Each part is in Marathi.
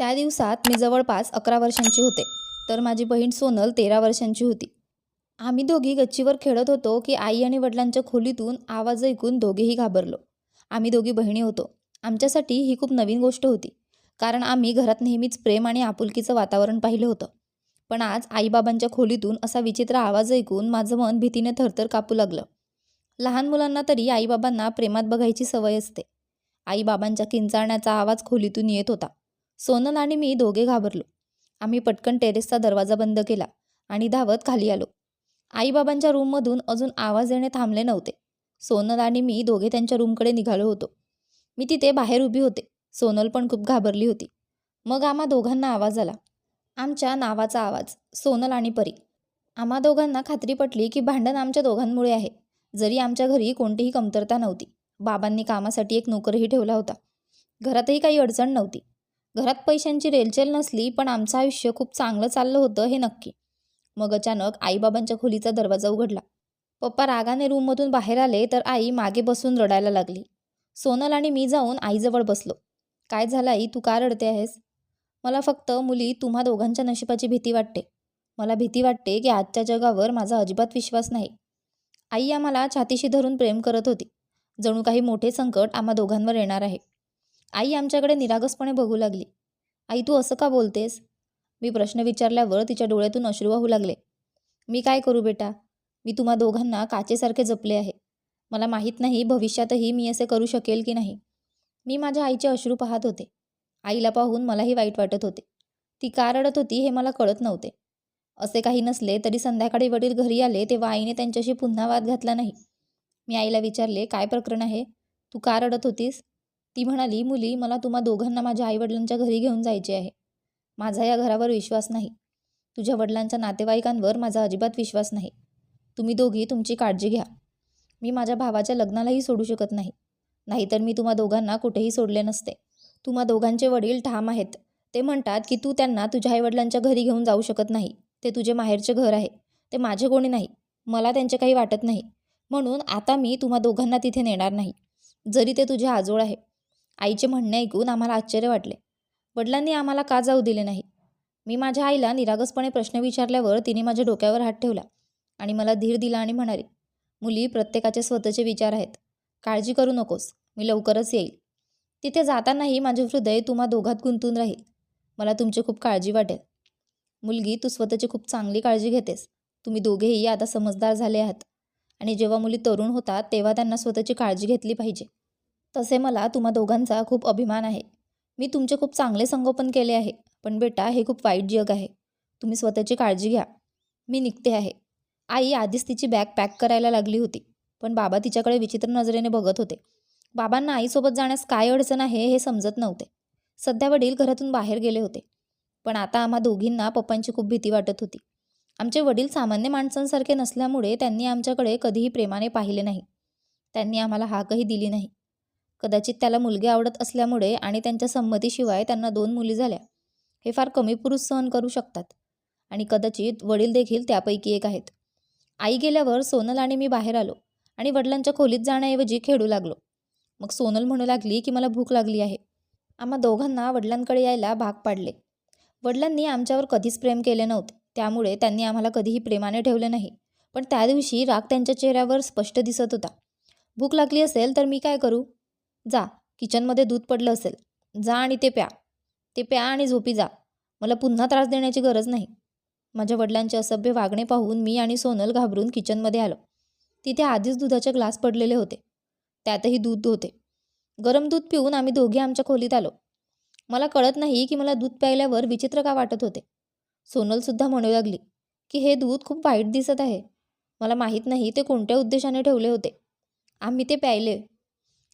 त्या दिवसात मी जवळपास अकरा वर्षांची होते. तर माझी बहीण सोनल तेरा वर्षांची होती. आम्ही दोघी गच्चीवर खेळत होतो की आई आणि वडिलांच्या खोलीतून आवाज ऐकून दोघेही घाबरलो. आम्ही दोघी बहिणी होतो. आमच्यासाठी ही खूप नवीन गोष्ट होती. कारण आम्ही घरात नेहमीच प्रेम आणि आपुलकीचं वातावरण पाहिलं होतं. पण आज आईबाबांच्या खोलीतून असा विचित्र आवाज ऐकून माझं मन भीतीने थरथर कापू लागलं. लहान मुलांना तरी आईबाबांना प्रेमात बघायची सवय असते. आईबाबांच्या किंचाळण्याचा आवाज खोलीतून येत होता. सोनल आणि मी दोघे घाबरलो. आम्ही पटकन टेरेसचा दरवाजा बंद केला आणि धावत खाली आलो. आईबाबांच्या रूममधून अजून आवाज येणे थांबले नव्हते. सोनल आणि मी दोघे त्यांच्या रूमकडे निघालो होतो. मी तिथे बाहेर उभी होते. सोनल पण खूप घाबरली होती. मग आम्हा दोघांना आवाज आला. आमच्या नावाचा आवाज सोनल आणि परी. आम्हा दोघांना खात्री पटली की भांडण आमच्या दोघांमुळे आहे. जरी आमच्या घरी कोणतीही कमतरता नव्हती. बाबांनी कामासाठी एक नोकरही ठेवला होता. घरातही काही अडचण नव्हती. घरात पैशांची रेलचेल नसली पण आमचं आयुष्य खूप चांगलं चाललं होतं हे नक्की. मग अचानक आईबाबांच्या खोलीचा दरवाजा उघडला. पप्पा रागाने रूममधून बाहेर आले तर आई मागे बसून रडायला लागली. सोनल आणि मी जाऊन आईजवळ बसलो. काय झालं आई? तू का रडते आहेस? मला फक्त मुली तुम्हा दोघांच्या नशिबाची भीती वाटते. मला भीती वाटते की आजच्या जगावर माझा अजिबात विश्वास नाही. आई आम्हाला छातीशी धरून प्रेम करत होती. जणू काही मोठे संकट आम्हा दोघांवर येणार आहे. आई आमच्याकडे निरागसपणे बघू लागली. आई तू असं का बोलतेस? मी प्रश्न विचारल्यावर तिच्या डोळ्यातून अश्रू वाहू लागले. मी काय करू बेटा? मी तुम्हा दोघांना काचेसारखे जपले आहे. मला माहीत नाही भविष्यातही मी असे करू शकेल की नाही. मी माझ्या आईचे अश्रू पाहत होते. आईला पाहून मलाही वाईट वाटत होते. ती का रडत होती हे मला कळत नव्हते. असे काही नसले तरी संध्याकाळी वडील घरी आले तेव्हा आईने त्यांच्याशी पुन्हा वाद घातला नाही. मी आईला विचारले काय प्रकरण आहे? तू का रडत होतीस? ती म्हणाली मुली मला तुम्हा दोघांना माझ्या आईवडिलांच्या घरी घेऊन जायचे आहे. माझा या घरावर विश्वास नाही. तुझ्या वडिलांच्या नातेवाईकांवर माझा अजिबात विश्वास नाही. तुम्ही दोघी तुमची काळजी घ्या. मी माझ्या भावाच्या लग्नालाही सोडू शकत नाही. नाहीतर मी तुम्हा दोघांना कुठेही सोडले नसते. तुम्हा दोघांचे वडील ठाम आहेत. ते म्हणतात की तू त्यांना तुझ्या आईवडिलांच्या घरी घेऊन जाऊ शकत नाही. ते तुझे माहेरचे घर आहे. ते माझे कोणी नाही. मला त्यांचे काही वाटत नाही. म्हणून आता मी तुम्हा दोघांना तिथे नेणार नाही. जरी ते तुझे आजोळ आहे आईचे म्हणणे ऐकून आम्हाला आश्चर्य वाटले. वडिलांनी आम्हाला का जाऊ दिले नाही? मी माझ्या आईला निरागसपणे प्रश्न विचारल्यावर तिने माझ्या डोक्यावर हात ठेवला आणि मला धीर दिला आणि म्हणाली मुली प्रत्येकाचे स्वतःचे विचार आहेत. काळजी करू नकोस. मी लवकरच येईल. तिथे जातानाही माझे हृदय तुम्हा दोघात गुंतून राहील. मला तुमची खूप काळजी वाटेल. मुलगी तू स्वतःची खूप चांगली काळजी घेतेस. तुम्ही दोघेही आता समजदार झाले आहात. आणि जेव्हा मुली तरुण होतात तेव्हा त्यांना स्वतःची काळजी घेतली पाहिजे. तसे मला तुम्हा दोघांचा खूप अभिमान आहे. मी तुमचे खूप चांगले संगोपन केले आहे पण बेटा हे खूप वाईट जग आहे. तुम्ही स्वतःची काळजी घ्या. मी निघते आहे. आई आधीच तिची बॅग पॅक करायला लागली होती पण बाबा तिच्याकडे विचित्र नजरेने बघत होते. बाबांना आईसोबत जाण्यास काय अडचण आहे हे समजत नव्हते. सध्या वडील घरातून बाहेर गेले होते पण आता आम्हा दोघींना पप्पांची खूप भीती वाटत होती. आमचे वडील सामान्य माणसांसारखे नसल्यामुळे त्यांनी आमच्याकडे कधीही प्रेमाने पाहिले नाही. त्यांनी आम्हाला हाकही दिली नाही. कदाचित त्याला मुलगी आवडत असल्यामुळे आणि त्यांच्या संमतीशिवाय त्यांना दोन मुली झाल्या. हे फार कमी पुरुष सहन करू शकतात. आणि कदाचित वडील देखील त्यापैकी एक आहेत. आई गेल्यावर सोनल आणि मी बाहेर आलो आणि वडिलांच्या खोलीत जाण्याऐवजी खेळू लागलो. मग सोनल म्हणू लागली की मला भूक लागली आहे. आम्हा दोघांना वडिलांकडे यायला भाग पाडले. वडिलांनी आमच्यावर कधीच प्रेम केले नव्हते. त्यामुळे त्यांनी आम्हाला कधीही प्रेमाने ठेवले नाही. पण त्या दिवशी राग त्यांच्या चेहऱ्यावर स्पष्ट दिसत होता. भूक लागली असेल तर मी काय करू? जा किचनमध्ये दूध पडलं असेल. जा आणि ते प्या. ते प्या आणि झोपी जा. मला पुन्हा त्रास देण्याची गरज नाही. माझ्या वडिलांचे असभ्य वागणे पाहून मी आणि सोनल घाबरून किचनमध्ये आलो. तिथे आधीच दुधाचे ग्लास पडलेले होते. त्यातही दूध होते. गरम दूध पिऊन आम्ही दोघे आमच्या खोलीत आलो. मला कळत नाही की मला दूध प्यायल्यावर विचित्र का वाटत होते. सोनलसुद्धा म्हणू लागली की हे दूध खूप वाईट दिसत आहे. मला माहीत नाही ते कोणत्या उद्देशाने ठेवले होते. आम्ही ते प्यायले.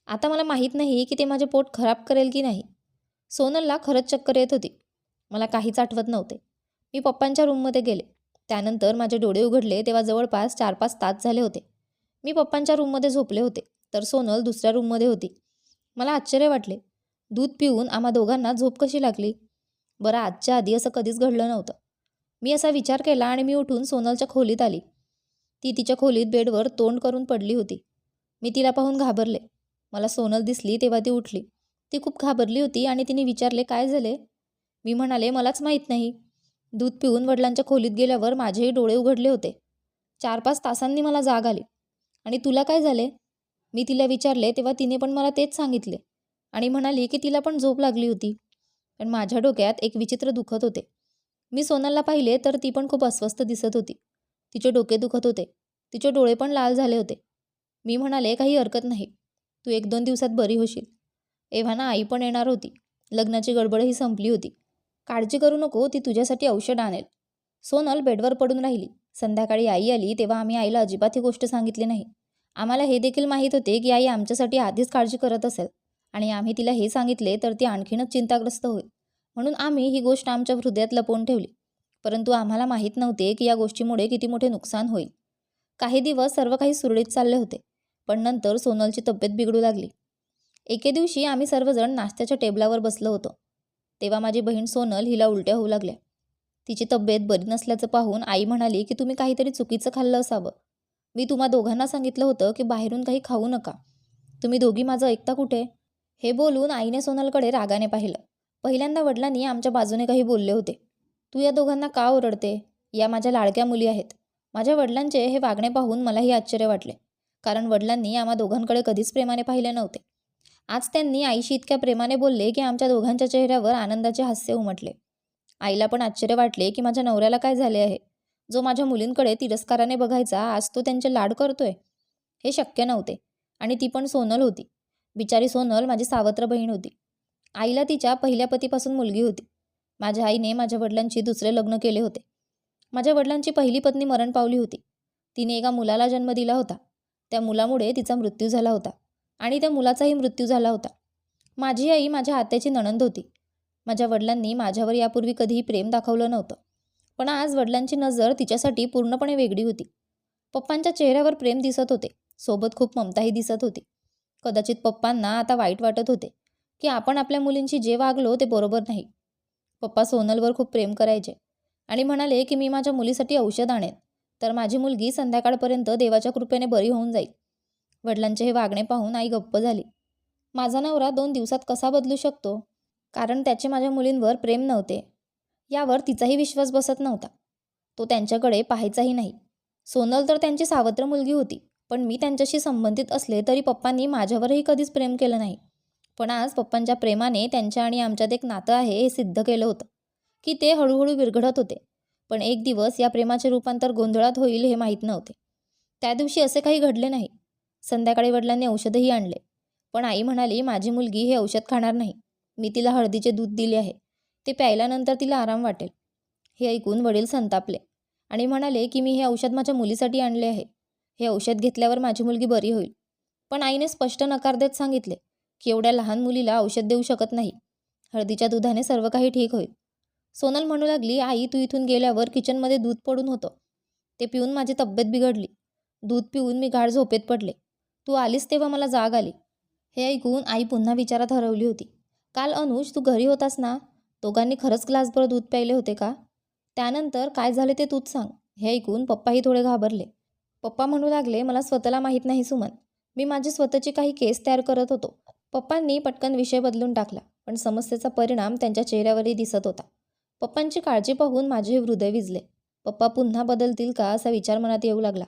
आता मला माहीत नाही की ते माझे पोट खराब करेल की नाही. सोनलला खरंच चक्कर येत होती. मला काहीच आठवत नव्हते. मी पप्पांच्या रूममध्ये गेले. त्यानंतर माझे डोळे उघडले तेव्हा जवळपास चार पाच तास झाले होते. मी पप्पांच्या रूममध्ये झोपले होते तर सोनल दुसऱ्या रूममध्ये होती. मला आश्चर्य वाटले. दूध पिऊन आम्हा दोघांना झोप कशी लागली? बरं आजच्या आधी असं कधीच घडलं नव्हतं. मी असा विचार केला आणि मी उठून सोनलच्या खोलीत आली. ती तिच्या खोलीत बेडवर तोंड करून पडली होती. मी तिला पाहून घाबरले. मला सोनल दिसली तेव्हा ती उठली. ती खूप घाबरली होती आणि तिने विचारले काय झाले? मी म्हणाले मलाच माहीत नाही. दूध पिऊन वडिलांच्या खोलीत गेल्यावर माझेही डोळे उघडले होते. चार पाच तासांनी मला जाग आली. आणि तुला काय झाले? मी तिला विचारले तेव्हा तिने पण मला तेच सांगितले. आणि म्हणाली की तिला पण झोप लागली होती. पण माझ्या डोक्यात एक विचित्र दुखत होते. मी सोनलला पाहिले तर ती पण खूप अस्वस्थ दिसत होती. तिचे डोके दुखत होते. तिचे डोळे पण लाल झाले होते. मी म्हणाले काही हरकत नाही. तू एक दोन दिवसात बरी होशील. एव्हाना आई पण येणार होती. लग्नाची गडबडही संपली होती. काळजी करू नको ती तुझ्यासाठी औषध आणेल. सोनल बेडवर पडून राहिली. संध्याकाळी आई आली तेव्हा आम्ही आईला अजिबात ही गोष्ट सांगितली नाही. आम्हाला हे देखील माहीत होते की आई आमच्यासाठी आधीच काळजी करत असेल आणि आम्ही तिला हे सांगितले तर ती आणखीनच चिंताग्रस्त होईल. म्हणून आम्ही ही गोष्ट आमच्या हृदयात लपवून ठेवली. परंतु आम्हाला माहीत नव्हते की या गोष्टीमुळे किती मोठे नुकसान होईल. काही दिवस सर्व काही सुरळीत चालले होते. पण नंतर सोनलची तब्येत बिघडू लागली. एके दिवशी आम्ही सर्वजण नाश्त्याच्या टेबलावर बसलो होतो. तेव्हा माझी बहीण सोनल हिला उलट्या होऊ लागल्या. तिची तब्येत बरी नसल्याचं पाहून आई म्हणाली की तुम्ही काहीतरी चुकीचं खाल्लं असावं. मी तुम्हा दोघांना सांगितलं होतं की बाहेरून काही खाऊ नका. तुम्ही दोघी माझं ऐकता कुठे? हे बोलून आईने सोनलकडे रागाने पाहिलं. पहिल्यांदा वडिलांनी आमच्या बाजूने काही बोलले होते. तू या दोघांना का ओरडते? या माझ्या लाडक्या मुली आहेत. माझ्या वडिलांचे हे वागणे पाहून मलाही आश्चर्य वाटले. कारण वडिलांनी आम्हा दोघांकडे कधीच प्रेमाने पाहिले नव्हते. आज त्यांनी आईशी इतक्या प्रेमाने बोलले की आमच्या दोघांच्या चेहऱ्यावर आनंदाचे हास्य उमटले. आईला पण आश्चर्य वाटले की माझ्या नवऱ्याला काय झाले आहे? जो माझ्या मुलींकडे तिरस्काराने बघायचा आज तो त्यांचे लाड करतोय? हे शक्य नव्हते. आणि ती पण सोनल होती. बिचारी सोनल माझी सावत्र बहीण होती. आईला तिच्या पहिल्या पतीपासून मुलगी होती. माझ्या आईने माझ्या वडिलांची दुसरे लग्न केले होते. माझ्या वडिलांची पहिली पत्नी मरण पावली होती. तिने एका मुलाला जन्म दिला होता. त्या मुलामुळे तिचा मृत्यू झाला होता आणि त्या मुलाचाही मृत्यू झाला होता. माझी आई माझ्या आत्याची नणंद होती. माझ्या वडिलांनी माझ्यावर यापूर्वी कधीही प्रेम दाखवलं नव्हतं. पण आज वडिलांची नजर तिच्यासाठी पूर्णपणे वेगळी होती. पप्पांच्या चेहऱ्यावर प्रेम दिसत होते. सोबत खूप ममताही दिसत होती. कदाचित पप्पांना आता वाईट वाटत होते की आपण आपल्या मुलींशी जे वागलो ते बरोबर नाही. पप्पा सोनलवर खूप प्रेम करायचे आणि म्हणाले की मी माझ्या मुलीसाठी औषध आणेन. तर माझी मुलगी संध्याकाळपर्यंत देवाच्या कृपेने बरी होऊन जाईल. वडिलांचे हे वागणे पाहून आई गप्प झाली. माझा नवरा दोन दिवसात कसा बदलू शकतो? कारण त्याचे माझ्या मुलींवर प्रेम नव्हते. यावर तिचाही विश्वास बसत नव्हता. तो त्यांच्याकडे पाहायचाही नाही. सोनल तर त्यांची सावत्र मुलगी होती पण मी त्यांच्याशी संबंधित असले तरी पप्पांनी माझ्यावरही कधीच प्रेम केलं नाही. पण आज पप्पांच्या प्रेमाने त्यांच्या आणि आमच्यात एक नातं आहे हे सिद्ध केलं होतं. की ते हळूहळू विरघडत होते. पण एक दिवस या प्रेमाचे रूपांतर गोंधळात होईल हे माहीत नव्हते. त्या दिवशी असे काही घडले नाही. संध्याकाळी वडिलांनी औषधही आणले. पण आई म्हणाली माझी मुलगी हे औषध खाणार नाही. मी तिला हळदीचे दूध दिले आहे. ते प्यायल्यानंतर तिला आराम वाटेल. हे ऐकून वडील संतापले आणि म्हणाले की मी हे औषध माझ्या मुलीसाठी आणले आहे. हे औषध घेतल्यावर माझी मुलगी बरी होईल. पण आईने स्पष्ट नकार देत सांगितले की एवढ्या लहान मुलीला औषध देऊ शकत नाही. हळदीच्या दुधाने सर्व काही ठीक होईल. सोनल म्हणू लागली आई तू इथून गेल्यावर किचनमध्ये दूध पडून होतं. ते पिऊन माझी तब्येत बिघडली. दूध पिऊन मी गाढ झोपेत पडले. तू आलीस तेव्हा मला जाग आली. हे ऐकून आई पुन्हा विचारात हरवली होती. काल अनुज तू घरी होतास ना? दोघांनी खरंच ग्लासभर दूध प्यायले होते का? त्यानंतर काय झाले ते तूच सांग. हे ऐकून पप्पाही थोडे घाबरले. पप्पा म्हणू लागले मला स्वतःला माहीत नाही सुमन. मी माझी स्वतःची काही केस तयार करत होतो. पप्पांनी पटकन विषय बदलून टाकला पण समस्येचा परिणाम त्यांच्या चेहऱ्यावरही दिसत होता. पप्पांची काळजी पाहून माझे हृदय विजले. पप्पा पुन्हा बदलतील का असा विचार मनात येऊ लागला.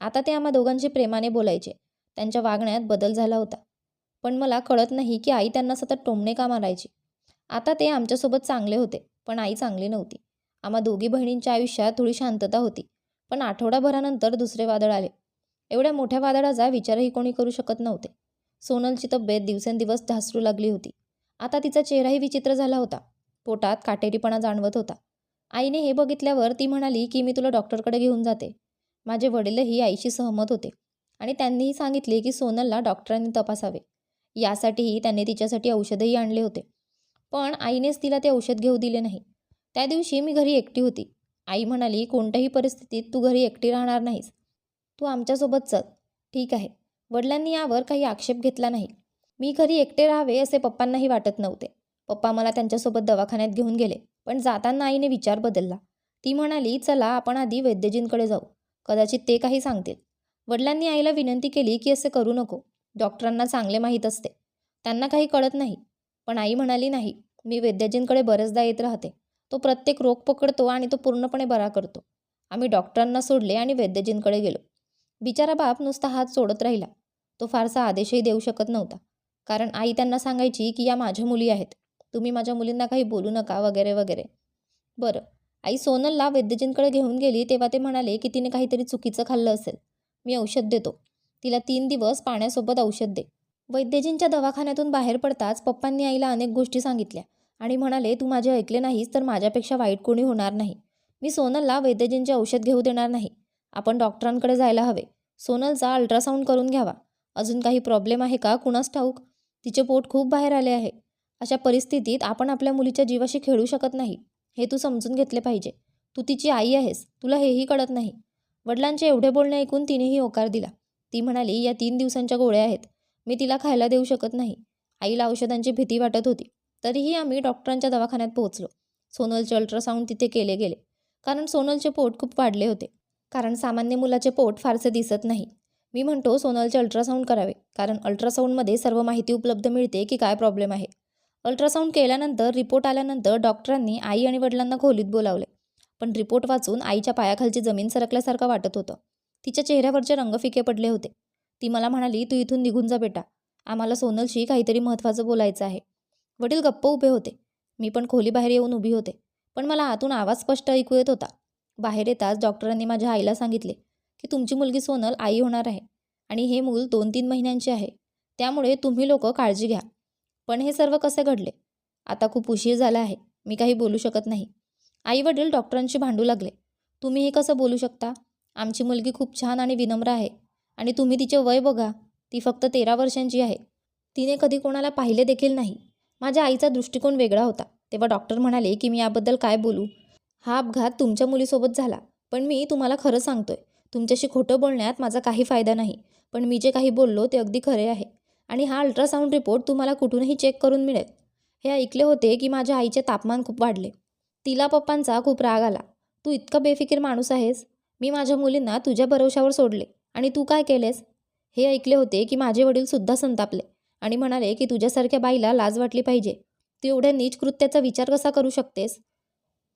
आता ते आम्हा दोघांशी प्रेमाने बोलायचे. त्यांच्या वागण्यात बदल झाला होता. पण मला कळत नाही की आई त्यांना सतत टोमणे का मारायची. आता ते आमच्यासोबत चांगले होते पण आई चांगली नव्हती. आम्हा दोघी बहिणींच्या आयुष्यात थोडी शांतता होती पण आठवडाभरानंतर दुसरे वादळ आले. एवढ्या मोठ्या वादळाचा विचारही कोणी करू शकत नव्हते. सोनलची तब्येत दिवसेंदिवस ढासरू लागली होती. आता तिचा चेहराही विचित्र झाला होता. पोटात काटेरीपणा जाणवत होता. आईने हे बघितल्यावर ती म्हणाली की मी तुला डॉक्टरकडे घेऊन जाते. माझे वडीलही आईशी सहमत होते आणि त्यांनीही सांगितले की सोनलला डॉक्टरांनी तपासावे. यासाठीही त्यांनी तिच्यासाठी औषधही आणले होते. पण आईनेच तिला ते औषध घेऊ दिले नाही. त्या दिवशी मी घरी एकटी होती. आई म्हणाली कोणत्याही परिस्थितीत तू घरी एकटी राहणार नाहीस. तू आमच्यासोबत चल. ठीक आहे. वडिलांनी यावर काही आक्षेप घेतला नाही. मी घरी एकटे राहावे असे पप्पांनाही वाटत नव्हते. पप्पा मला त्यांच्यासोबत दवाखान्यात घेऊन गेले पण जाताना आईने विचार बदलला. ती म्हणाली चला आपण आधी वैद्यजींकडे जाऊ. कदाचित ते काही सांगतील. वडिलांनी आईला विनंती केली की असे करू नको. डॉक्टरांना चांगले माहीत असते. त्यांना काही कळत नाही. पण आई म्हणाली नाही मी वैद्यजींकडे बरेचदा येत राहते. तो प्रत्येक रोग पकडतो आणि तो पूर्णपणे बरा करतो. आम्ही डॉक्टरांना सोडले आणि वैद्यजींकडे गेलो. बिचारा बाप नुसता हात सोडत राहिला. तो फारसा आदेशही देऊ शकत नव्हता. कारण आई त्यांना सांगायची की या माझ्या मुली आहेत. तुम्ही माझ्या मुलींना काही बोलू नका वगैरे वगैरे. बरं. आई सोनलला वैद्यजींकडे घेऊन गेली तेव्हा ते म्हणाले की तिने काहीतरी चुकीचं खाल्लं असेल. मी औषध देतो. तिला तीन दिवस पाण्यासोबत औषध दे. वैद्यजींच्या दवाखान्यातून बाहेर पडताच पप्पांनी आईला अनेक गोष्टी सांगितल्या आणि म्हणाले तू माझे ऐकले नाहीस तर माझ्यापेक्षा वाईट कोणी होणार नाही. मी सोनलला वैद्यजींचे औषध घेऊ देणार नाही. आपण डॉक्टरांकडे जायला हवे. सोनलचा अल्ट्रासाऊंड करून घ्यावा. अजून काही प्रॉब्लेम आहे का? कुणास ठाऊक? तिचे पोट खूप बाहेर आले आहे. अशा परिस्थितीत आपण आपल्या मुलीच्या जीवाशी खेळू शकत नाही. हे तू समजून घेतले पाहिजे. तू तिची आई आहेस. तुला हेही कळत नाही. वडिलांचे एवढे बोलणे ऐकून तिनेही होकार दिला. ती म्हणाली या तीन दिवसांच्या गोळ्या आहेत. मी तिला खायला देऊ शकत नाही. आईला औषधांची भीती वाटत होती. तरीही आम्ही डॉक्टरांच्या दवाखान्यात पोहोचलो. सोनलचे अल्ट्रासाऊंड तिथे केले गेले. कारण सोनलचे पोट खूप वाढले होते. कारण सामान्य मुलाचे पोट फारसे दिसत नाही. मी म्हणतो सोनलचे अल्ट्रासाऊंड करावे. कारण अल्ट्रासाऊंडमध्ये सर्व माहिती उपलब्ध मिळते की काय प्रॉब्लेम आहे. अल्ट्रासाऊंड केल्यानंतर रिपोर्ट आल्यानंतर डॉक्टरांनी आई आणि वडिलांना खोलीत बोलावले. पण रिपोर्ट वाचून आईच्या पायाखालची जमीन सरकल्यासारखं वाटत होतं. तिच्या चेहऱ्यावरचे रंग फिके पडले होते. ती मला म्हणाली तू इथून निघून जा बेटा. आम्हाला सोनलशी काहीतरी महत्त्वाचं बोलायचं आहे. वडील गप्प उभे होते. मी पण खोलीबाहेर येऊन उभी होते. पण मला आतून आवाज स्पष्ट ऐकू येत होता. बाहेर येताच डॉक्टरांनी माझ्या आईला सांगितले की तुमची मुलगी सोनल आई होणार आहे आणि हे मूल दोन तीन महिन्यांचे आहे. त्यामुळे तुम्ही लोक काळजी घ्या. पण हे सर्व कसे घडले? आता खूप उशीर झाला आहे. मी काही बोलू शकत नाही. आई वडील डॉक्टरांशी भांडू लागले. तुम्ही हे कसं बोलू शकता? आमची मुलगी खूप छान आणि विनम्र आहे. आणि तुम्ही तिचे वय बघा. ती फक्त तेरा वर्षांची आहे. तिने कधी कोणाला पाहिले देखील नाही. माझ्या आईचा दृष्टिकोन वेगळा होता. तेव्हा डॉक्टर म्हणाले की मी याबद्दल काय बोलू? हा अपघात तुमच्या मुलीसोबत झाला. पण मी तुम्हाला खरं सांगतोय. तुमच्याशी खोटं बोलण्यात माझा काही फायदा नाही. पण मी जे काही बोललो ते अगदी खरे आहे. आणि हा अल्ट्रासाऊंड रिपोर्ट तुम्हाला कुठूनही चेक करून मिळेल. हे ऐकले होते की माझ्या आईचे तापमान खूप वाढले. तिला पप्पांचा खूप राग आला. तू इतका बेफिकीर माणूस आहेस. मी माझ्या मुलींना तुझ्या भरोशावर सोडले. आणि तू काय केलेस? हे ऐकले होते की माझे वडीलसुद्धा संतापले आणि म्हणाले की तुझ्यासारख्या बाईला लाज वाटली पाहिजे. तू एवढ्या नीच कृत्याचा विचार कसा करू शकतेस?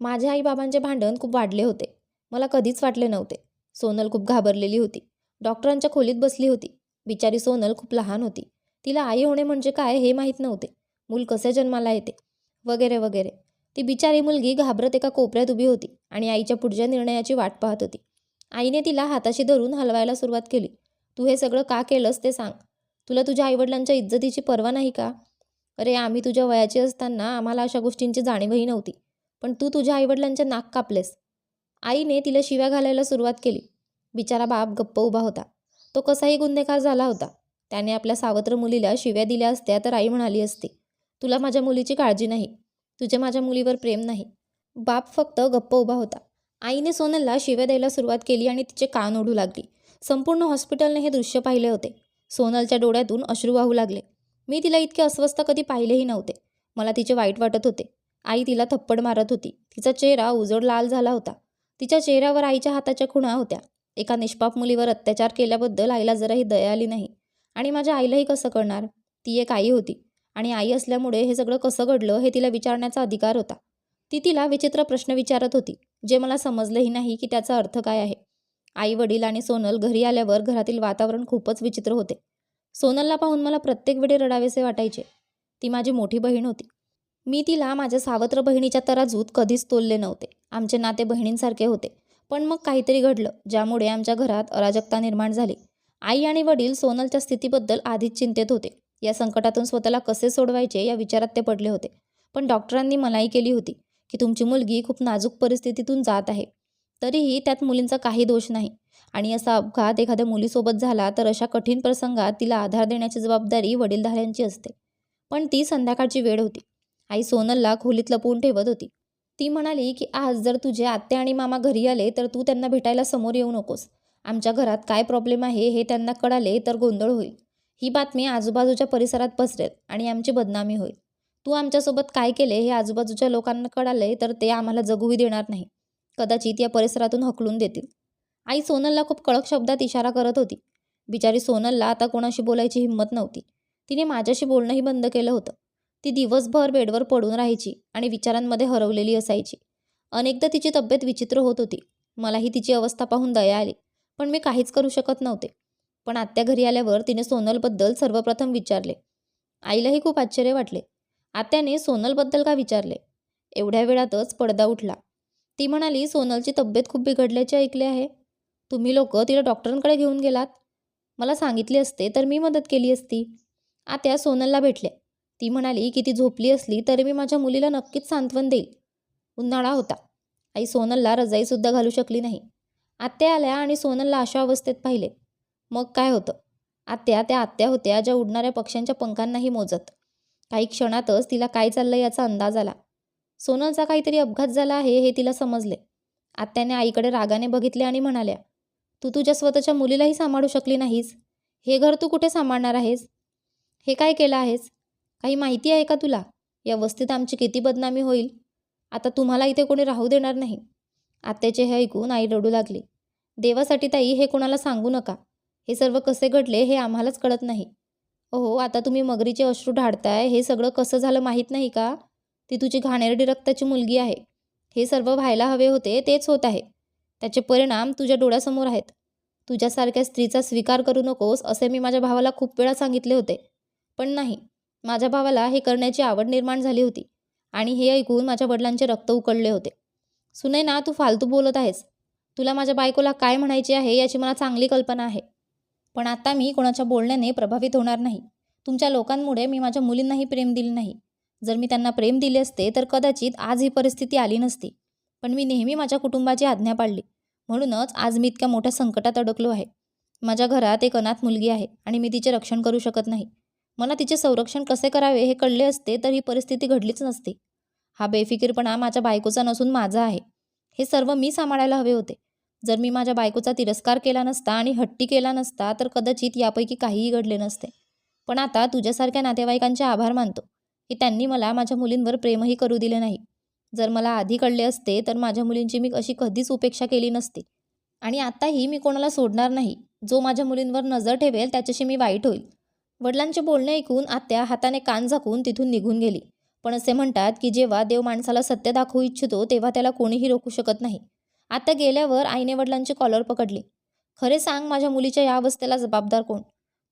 माझ्या आईबाबांचे भांडण खूप वाढले होते. मला कधीच वाटले नव्हते. सोनल खूप घाबरलेली होती. डॉक्टरांच्या खोलीत बसली होती. बिचारी सोनल खूप लहान होती. तिला आई होणे म्हणजे काय हे माहीत नव्हते. मूल कसे जन्माला येते? वगैरे वगैरे. ती बिचारी मुलगी घाबरत एका कोपऱ्यात उभी होती आणि आईच्या पुढच्या निर्णयाची वाट पाहत होती. आईने तिला हाताशी धरून हलवायला सुरुवात केली. तू हे सगळं का केलंस ते सांग. तुला तुझ्या आईवडिलांच्या इज्जतीची पर्वा नाही का? अरे आम्ही तुझ्या वयाची असताना आम्हाला अशा गोष्टींची जाणीवही नव्हती पण तू तुझ्या आईवडिलांचे नाक कापलेस. आईने तिला शिव्या घालायला सुरुवात केली. बिचारा बाप गप्प उभा होता. तो कसाही गुन्हेगार झाला होता. त्याने आपल्या सावत्र मुलीला शिव्या दिल्या असत्या तर आई म्हणाली असती तुला माझ्या मुलीची काळजी नाही तुझे माझ्या मुलीवर प्रेम नाही. बाप फक्त गप्प उभा होता. आईने सोनलला शिव्या द्यायला सुरुवात केली आणि तिचे कान ओढू लागली. संपूर्ण हॉस्पिटलने हे दृश्य पाहिले होते. सोनलच्या डोळ्यातून अश्रू वाहू लागले. मी तिला इतके अस्वस्थ कधी पाहिलेही नव्हते. मला तिचे वाईट वाटत होते. आई तिला थप्पड मारत होती. तिचा चेहरा उजड लाल झाला होता. तिच्या चेहऱ्यावर आईच्या हाताच्या खुणा होत्या. एका निष्पाप मुलीवर अत्याचार केल्याबद्दल आईला जराही दया आली नाही. आणि माझ्या आईलाही कसं कळणार? ती एक आई होती आणि आई असल्यामुळे हे सगळं कसं घडलं हे तिला विचारण्याचा अधिकार होता. ती तिला विचित्र प्रश्न विचारत होती जे मला समजलंही नाही की त्याचा अर्थ काय आहे. आई वडील आणि सोनल घरी आल्यावर घरातील वातावरण खूपच विचित्र होते. सोनलला पाहून मला प्रत्येक वेळी रडावेसे वाटायचे. ती माझी मोठी बहीण होती. मी तिला माझ्या सावत्र बहिणीच्या तराजूत कधीच तोलले नव्हते. आमचे नाते बहिणींसारखे होते. पण मग काहीतरी घडलं ज्यामुळे आमच्या घरात अराजकता निर्माण झाली. आई आणि वडील सोनलच्या स्थितीबद्दल आधीच चिंतेत होते. या संकटातून स्वतःला कसे सोडवायचे या विचारात ते पडले होते. पण डॉक्टरांनी मनाई केली होती की तुमची मुलगी खूप नाजूक परिस्थितीतून जात आहे. तरीही त्यात मुलींचा काही दोष नाही. आणि असा अपघात एखाद्या मुलीसोबत झाला तर अशा कठीण प्रसंगात तिला आधार देण्याची जबाबदारी वडीलधाऱ्यांची असते. पण ती संध्याकाळची वेळ होती. आई सोनलला खोलीत लपवून ठेवत होती. ती म्हणाली की आज जर तुझे आत्या आणि मामा घरी आले तर तू त्यांना भेटायला समोर येऊ नकोस. आमच्या घरात काय प्रॉब्लेम आहे हे त्यांना कळाले तर गोंधळ होईल. ही बातमी आजूबाजूच्या परिसरात पसरेल आणि आमची बदनामी होईल. तू आमच्यासोबत काय केले हे आजूबाजूच्या लोकांना कळाले तर ते आम्हाला जगूही देणार नाही. कदाचित या परिसरातून हकलून देतील. आई सोनलला खूप कडक शब्दात इशारा करत होती. बिचारी सोनलला आता कोणाशी बोलायची हिंमत नव्हती. तिने माझ्याशी बोलणंही बंद केलं होतं. ती दिवसभर बेडवर पडून राहायची आणि विचारांमध्ये हरवलेली असायची. अनेकदा तिची तब्येत विचित्र होत होती. मलाही तिची अवस्था पाहून दया आली. पण मी काहीच करू शकत नव्हते. पण आत्या घरी आल्यावर तिने सोनलबद्दल सर्वप्रथम विचारले. आईलाही खूप आश्चर्य वाटले. आत्याने सोनलबद्दल का विचारले? एवढ्या वेळातच पडदा उठला. ती म्हणाली सोनलची तब्येत खूप बिघडल्याचे ऐकले आहे. तुम्ही लोक तिला डॉक्टरांकडे घेऊन गेलात. मला सांगितले असते तर मी मदत केली असती. आत्या सोनलला भेटल्या. ती म्हणाली की ती झोपली असली तरी मी माझ्या मुलीला नक्कीच सांत्वन देईल. उन्हाळा होता. आई सोनलला रजाईसुद्धा घालू शकली नाही. आत्या आल्या आणि सोनलला अशा अवस्थेत पाहिले. मग काय होतं? आत्या त्या आत्या होत्या ज्या उडणाऱ्या पक्ष्यांच्या पंखांनाही मोजत. काही क्षणातच तिला काय चाललं याचा अंदाज आला. सोनलचा काहीतरी अपघात झाला आहे हे तिला समजले. आत्याने आईकडे रागाने बघितले आणि म्हणाल्या तू तुझ्या स्वतःच्या मुलीलाही सांभाळू शकली नाहीस. हे घर तू कुठे सांभाळणार आहेस? हे काय केलं आहेस? काही माहिती आहे का तुला? या वस्तीत आमची किती बदनामी होईल. आता तुम्हाला इथे कोणी राहू देणार नाही. आत्याचे हे ऐकून आई रडू लागली. देवासाठी ताई हे कोणाला सांगू नका. हे सर्व कसे घडले हे आम्हालाच कळत नाही. अहो आता तुम्ही मगरीचे अश्रू ढाडताय हे सगळं कसं झालं माहीत नाही का? ती तुझी घाणेरडी रक्ताची मुलगी आहे. हे सर्व व्हायला हवे होते तेच होत आहे. त्याचे परिणाम तुझ्या डोळ्यासमोर आहेत. तुझ्यासारख्या स्त्रीचा स्वीकार करू नकोस असे मी माझ्या भावाला खूप वेळा सांगितले होते. पण नाही माझ्या भावाला हे करण्याची आवड निर्माण झाली होती आणि हे ऐकून माझ्या वडिलांचे रक्त उकळले होते. सुने ना तू फालतू बोलत आहेस. तुला माझ्या बायकोला काय म्हणायचे आहे याची मला चांगली कल्पना आहे. पण आता मी कोणाच्या बोलण्याने प्रभावित होणार नाही. तुमच्या लोकांमुळे मी माझ्या मुलींनाही प्रेम दिले नाही. जर मी त्यांना प्रेम दिले असते तर कदाचित आज ही परिस्थिती आली नसती. पण मी नेहमी माझ्या कुटुंबाची आज्ञा पाळली. म्हणूनच आज मी इतक्या मोठ्या संकटात अडकलो आहे. माझ्या घरात एक अनाथ मुलगी आहे आणि मी तिचे रक्षण करू शकत नाही. मला तिचे संरक्षण कसे करावे हे कळले असते तर ही परिस्थिती घडलीच नसती. हा बेफिकीरपणा माझ्या बायकोचा नसून माझा आहे. हे सर्व मी सांभाळायला हवे होते. जर मी माझ्या बायकोचा तिरस्कार केला नसता आणि हट्टी केला नसता तर कदाचित यापैकी काहीही घडले नसते. पण आता तुझ्यासारख्या नातेवाईकांचे आभार मानतो की त्यांनी मला माझ्या मुलींवर प्रेमही करू दिले नाही. जर मला आधी कळले असते तर माझ्या मुलींची मी अशी कधीच उपेक्षा केली नसती. आणि आताही मी कोणाला सोडणार नाही. जो माझ्या मुलींवर नजर ठेवेल त्याच्याशी मी वाईट होईल. वडिलांचे बोलणे ऐकून आत्या हाताने कान झाकून तिथून निघून गेली. पण असे म्हणतात की जेव्हा देव माणसाला सत्य दाखवू इच्छितो तेव्हा त्याला कोणीही रोखू शकत नाही. आता गेल्यावर आईने वडिलांची कॉलर पकडली. खरे सांग माझ्या मुलीच्या या अवस्थेला जबाबदार कोण?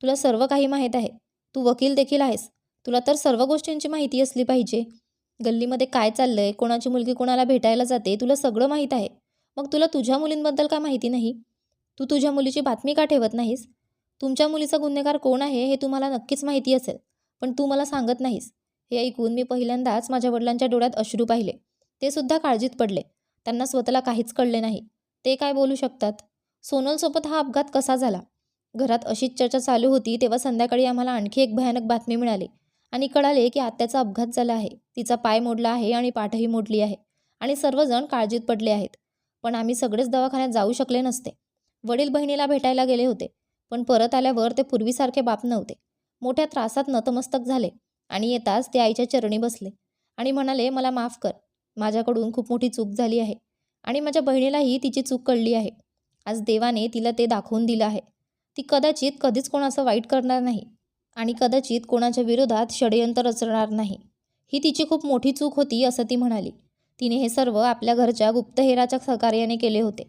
तुला सर्व काही माहीत आहे. तू वकील देखील आहेस. तुला तर सर्व गोष्टींची माहिती असली पाहिजे. गल्लीमध्ये काय चाललंय? कोणाची मुलगी कोणाला भेटायला जाते? तुला सगळं माहीत आहे. मग तुला तुझ्या मुलींबद्दल का माहिती नाही? तू तुझ्या मुलीची बातमी का ठेवत नाहीस? तुमच्या मुलीचा गुन्हेगार कोण आहे हे तुम्हाला नक्कीच माहिती असेल पण तू मला सांगत नाहीस. हे ऐकून मी पहिल्यांदाच माझ्या वडिलांच्या डोळ्यात अश्रू पाहिले. ते सुद्धा काळजीत पडले. त्यांना स्वतःला काहीच कळले नाही. ते काय बोलू शकतात? सोनलसोबत हा अपघात कसा झाला? घरात अशीच चर्चा चालू होती तेव्हा संध्याकाळी आम्हाला आणखी एक भयानक बातमी मिळाली आणि कळाले की आत्याचा अपघात झाला आहे. तिचा पाय मोडला आहे आणि पाठही मोडली आहे आणि सर्वजण काळजीत पडले आहेत. पण आम्ही सगळेच दवाखान्यात जाऊ शकले नसते. वडील बहिणीला भेटायला गेले होते. पण परत आल्यावर ते पूर्वीसारखे बाप नव्हते. मोठ्या त्रासात नतमस्तक झाले. आणि येताच ते आईच्या चरणी बसले आणि म्हणाले मला माफ कर. माझ्याकडून खूप मोठी चूक झाली आहे आणि माझ्या बहिणीलाही तिची चूक कळली आहे. आज देवाने तिला ते दाखवून दिलं आहे. ती कदाचित कधीच कोणाचं वाईट करणार नाही आणि कदाचित कोणाच्या विरोधात षडयंत्र रचणार नाही. ही तिची खूप मोठी चूक होती असं ती म्हणाली. तिने हे सर्व आपल्या घरच्या गुप्तहेराच्या सहकार्याने केले होते.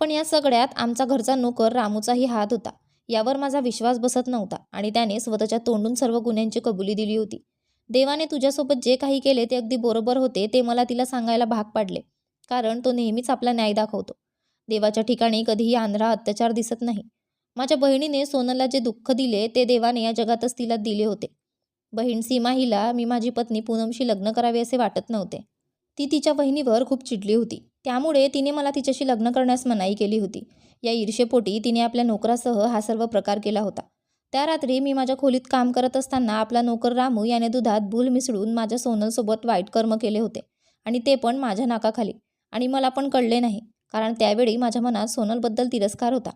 पण या सगळ्यात आमचा घरचा नोकर रामूचाही हात होता. यावर माझा विश्वास बसत नव्हता आणि त्याने स्वतःच्या तोंडून सर्व गुन्ह्यांची कबुली दिली होती. देवाने तुझ्यासोबत जे काही केले ते अगदी बरोबर होते ते मला तिला सांगायला भाग पाडले. कारण तो नेहमीच आपला न्याय दाखवतो. देवाच्या ठिकाणी कधीही आंध्रा अत्याचार दिसत नाही. माझ्या बहिणीने सोनलला जे दुःख दिले ते देवाने या जगातच तिला दिले होते. बहीण सीमा हिला मी माझी पत्नी पूनमशी लग्न करावे असे वाटत नव्हते. ती तिच्या बहिणीवर खूप चिडली होती. त्यामुळे तिने मला तिच्याशी लग्न करण्यास मनाई केली होती. या ईर्षेपोटी तिने आपल्या नोकरासह हा सर्व प्रकार केला होता. त्या रात्री मी माझ्या खोलीत काम करत असताना आपला नोकर रामू याने दुधात भूल मिसळून माझ्या सोनलसोबत वाईट कर्म केले होते. आणि ते पण माझ्या नाकाखाली. आणि मला पण कळले नाही कारण त्यावेळी माझ्या मनात सोनलबद्दल तिरस्कार होता.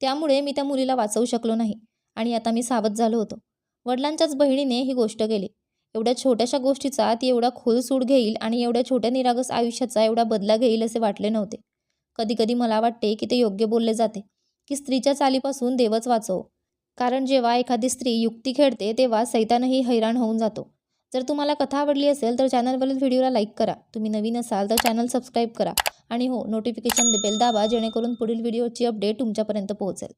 त्यामुळे मी त्या मुलीला वाचवू शकलो नाही. आणि आता मी सावध झालो होतो. वडिलांच्याच बहिणीने ही गोष्ट केली. एवढ्या छोट्याशा गोष्टीचा ती एवढा खोलसूड घेईल आणि एवढ्या छोट्या निरागस आयुष्याचा एवढा बदला घेईल असे वाटले नव्हते. कधीकधी मला वाटते की ते योग्य बोलले जाते की स्त्रीच्या चालीपासून देवच वाचव. कारण जेव्हा एखादी स्त्री युक्ती खेळते तेव्हा सैतानही हैराण होऊन जातो. जर तुम्हाला कथा आवडली असेल तर चॅनलवरील व्हिडिओला लाईक करा. तुम्ही नवीन असाल तर चॅनल सबस्क्राईब करा. आणि हो नोटिफिकेशन बेल दाबा जेणेकरून पुढील व्हिडिओची अपडेट तुमच्यापर्यंत पोहोचेल.